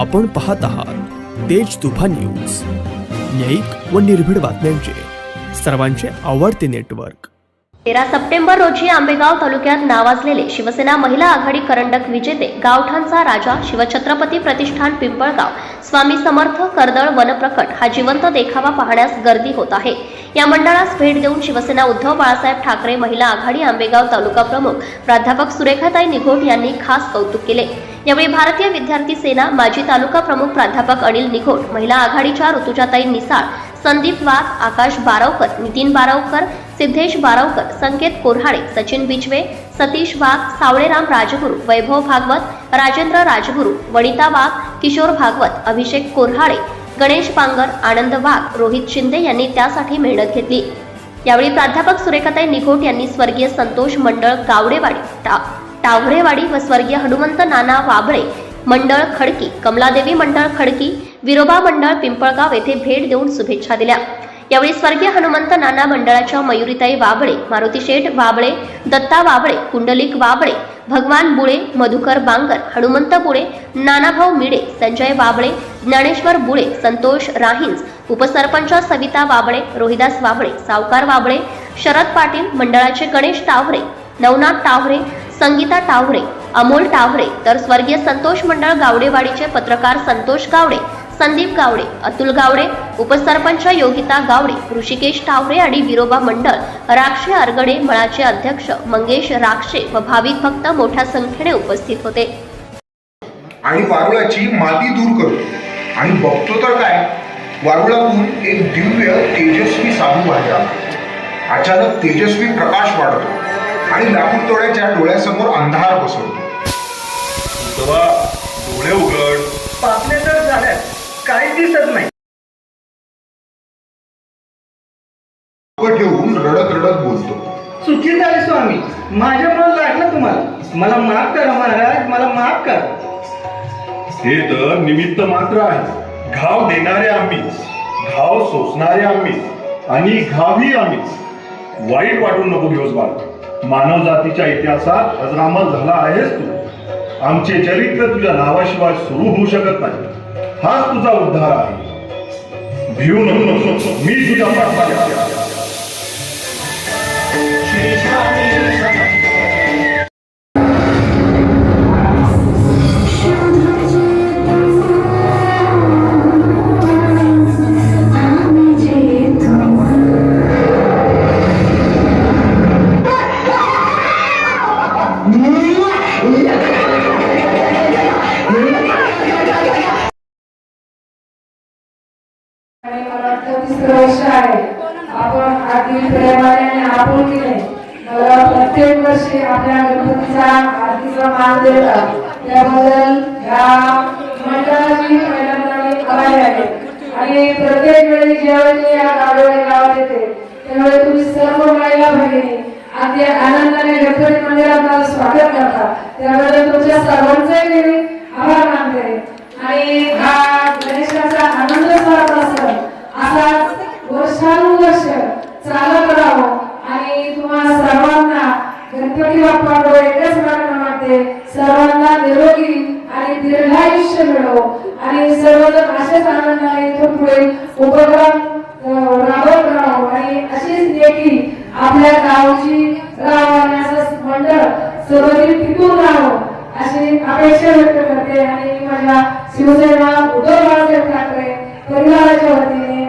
आपण पाहत आहात तेज तुफान न्यूज. न्यायिक व निर्भीड बातम्यांचे. सर्वांचे आवडते नेटवर्क. तेरा सप्टेंबर रोजी आंबेगाव तालुक्यात नावाजलेले शिवसेना महिला आघाडी करंडक विजेते गावठाणचा राजा शिवछत्रपती प्रतिष्ठान पिंपळगाव स्वामी समर्थ कर्दळ वनप्रकट हा जिवंत देखावा पाहण्यास गर्दी होत आहे. या मंडळास भेट देऊन शिवसेना उद्धव बाळासाहेब ठाकरे महिला आघाडी आंबेगाव तालुका प्रमुख प्राध्यापक सुरेखाताई निघोट यांनी खास कौतुक केले. यावेळी भारतीय विद्यार्थी सेना माजी तालुका प्रमुख प्राध्यापक अनिल निघोट महिला आघाडीच्या ऋतुजाताई निसाळ संदीप वाघ आकाश बारावकर नितीन बारावकर सिद्धेश बारावकर संकेत कोऱ्हाडे सचिन बिचवे सतीश वाघ सावळेराम राजगुरू वैभव भागवत राजेंद्र राजगुरू वनिता वाघ किशोर भागवत अभिषेक कोऱ्हाडे गणेश पांगर आनंद वाघ रोहित शिंदे यांनी त्यासाठी मेहनत घेतली. यावेळी प्राध्यापक सुरेखाताई निघोट यांनी स्वर्गीय संतोष मंडळ गावडेवाडी टावरेवाडी व स्वर्गीय हनुमंत नाना वाबळे मंडळ खडकी कमलादेवी मंडळ खडकी विरोबा मंडळ पिंपळगाव येथे भेट देऊन शुभेच्छा दिल्या. यावेळी स्वर्गीय हनुमंत नाना मंडळाच्या मयुरीताई वाबळे मारुती शेठ वाबळे दत्ता वाबळे कुंडलिक वाबळे भगवान बुळे मधुकर बांगर हनुमंत बुळे नानाभाऊ मिडे संजय वाबळे ज्ञानेश्वर बुळे संतोष राहिंज उपसरपंच सविता वाबळे रोहिदास वाबळे सावकार वाबळे शरद पाटील मंडळाचे गणेश टावरे नवनाथ टावरे संगीता टावरे अमोल टावरे तर स्वर्गीय संतोष मंडळ गावडेवाडीचे पत्रकार संतोष गावडे संदीप गावडे अतुल गावडे उपसरपंच योगिता गावडे ऋषिकेश टावरे आणि विरोबा मंडळ राक्षे अरगडे मळाचे अध्यक्ष मंगेश राक्षे व भाविक भक्त मोठ्या संख्येने उपस्थित होते. आणि वारुळाची माती दूर करू. आणि बघतो तर काय वारुळातून एक दिव्य तेजस्वी साधू बाहेर आला अचानक तेजस्वी प्रकाश वाढतो. आणि लाकूड तोड्याच्या डोळ्यासमोर अंधार बसवतो. तेव्हा डोळे उघड. पापण्या तर झाल्या काहीच दिसत नाही. डोकं ठेवून रडत रडत बोलतो. चुकी झाली स्वामी. माझ्यामुळे लागलं तुम्हाला. मला माफ करा महाराज मला माफ करा. हे तर निमित्त मात्र आहे. घाव देणारे आम्हीच घाव सोसणारे आम्हीच आणि घावही आम्हीच वाईट वाटून नको घेऊस बाळ. मानव जातीच्या इतिहासात अजरामर झाला आहेस तू. आमचे चरित्र तुझ्या नावाशिवाय सुरू होऊ शकत नाही. हाच तुझा उद्धार आहे. भिऊ नको. मी तुझ्या आणि मला वाटतं वर्ष आहे. आपण आधी प्रेमाने आणि आपुलकीने मला प्रत्येक वर्षी आपल्या गणपतीचा आरतीचा मान देतात त्याबद्दल या मंडळाची पहिल्यांदा आभारी आहे. आणि प्रत्येक वेळी ज्यावेळी मी या गावाला गावात येते त्यावेळी तुम्ही सर्व महिला भगिनी अगदी आनंदाने गणपती मंदिरात मला स्वागत करता. त्याबद्दल तुमच्या सर्वांचंही गणपती बाप्पाकडे एकच प्रार्थना मागते सर्वांना निरोगी आणि दीर्घायुष्य मिळो आणि सर्वजण असेच आनंदाने इथून पुढे उपक्रम राबवत राहावं आणि अशीच नेकी आपल्या गावची राहावं मंडळ सर्वदिन टिकून राहो अशी अपेक्षा व्यक्त करते. आणि माझ्या शिवसेना उद्धव बाळासाहेब ठाकरे परिवाराच्या वतीने